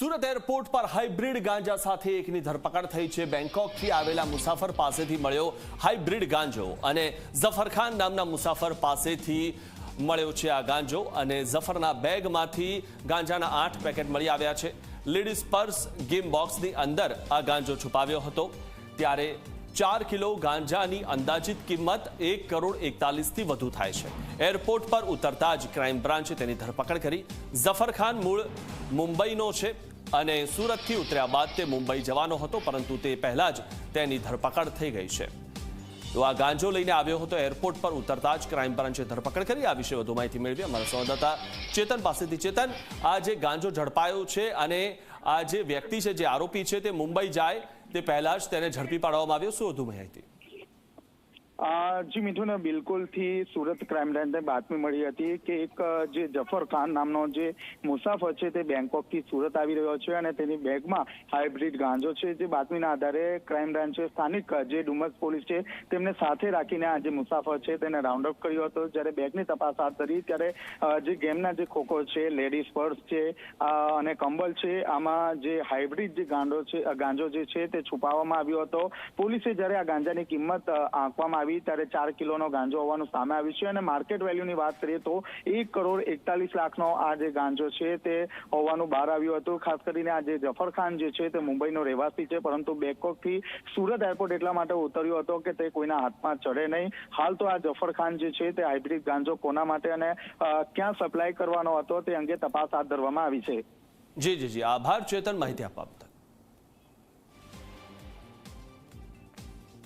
Surat airport પર hybrid ગાંજા સાથે એકની ધરપકડ થઈ છે. બેંકોકથી આવેલા મુસાફર પાસેથી મળ્યો હાઇબ્રિડ ગાંજો અને ઝફરખાન નામના મુસાફર પાસેથી મળ્યો છે આ ગાંજો અને ઝફરના બેગમાંથી ગાંજાના આઠ પેકેટ મળી આવ્યા છે. લેડીઝ પર્સ ગેમ બોક્સની અંદર આ ગાંજો છુપાવ્યો હતો. ત્યારે ચાર કિલો ગાંજાની અંદાજિત કિંમત એક કરોડ એકતાલીસથી વધુ થાય છે. એરપોર્ટ પર ઉતરતા જ ક્રાઇમ બ્રાન્ચે તેની ધરપકડ કરી. ઝફરખાન મૂળ મુંબઈનો છે. અને સુરતથી ઉતર્યા બાદ તે મુંબઈ જવાનો હતો, પરંતુ તે પહેલા જ તેની ધરપકડ થઈ ગઈ છે. તો આ ગાંજો લઈને આવ્યો હતો, એરપોર્ટ પર ઉતરતા જ ક્રાઇમ બ્રાન્ચે ધરપકડ કરી. આ વિશે વધુ માહિતી મેળવી અમારા સંવાદદાતા ચેતન, પાસેથી ચેતન. આ જે ગાંજો ઝડપાયો છે અને આ જે વ્યક્તિ છે, જે આરોપી છે, તે મુંબઈ જાય તે પહેલા જ તેને ઝડપી પાડવામાં આવ્યો. શું વધુ માહિતી? જી મિથુન, બિલકુલથી સુરત ક્રાઇમ બ્રાન્ચને બાતમી મળી હતી કે એક જે જફર ખાન નામનો જે મુસાફર છે તે બેંકોકથી સુરત આવી રહ્યો છે અને તેની બેગમાં હાઇબ્રિડ ગાંજો છે. જે બાતમીના આધારે ક્રાઇમ બ્રાન્ચે સ્થાનિક જે ડુમસ પોલીસ છે તેમને સાથે રાખીને આ જે મુસાફર છે તેને રાઉન્ડ અપ કર્યો હતો. જ્યારે બેગની તપાસ હાથ ધરી ત્યારે જે ગેમના જે ખોખો છે લેડીઝ પર્સ છે અને કંબલ છે, આમાં જે હાઇબ્રિડ જે ગાંડો છે ગાંજો જે છે તે છુપાવવામાં આવ્યો હતો. પોલીસે જ્યારે આ ગાંજાની કિંમત આંકવામાં આવી ત્યારે ચાર કિલોનો ગાંજો હોવાનું સામે આવ્યું છે અને માર્કેટ વેલ્યુની વાત કરીએ તો એક કરોડ એકતાલીસ લાખનો આ જે ગાંજો છે તે હોવાનું બહાર આવ્યું હતું. ખાસ કરીને આ જે જફરખાન જે છે તે મુંબઈનો રહેવાસી છે, પરંતુ બેંકોકથી સુરત એરપોર્ટ એટલા માટે ઉતર્યો હતો કે તે કોઈના હાથમાં ચડે નહીં. હાલ તો આ જફર ખાન જે છે તે હાઇબ્રિડ ગાંજો કોના માટે અને ક્યાં સપ્લાય કરવાનો હતો તે અંગે તપાસ હાથ ધરવામાં આવી છે. જી જી જી. આભાર, ચેતન માહિતી આપવા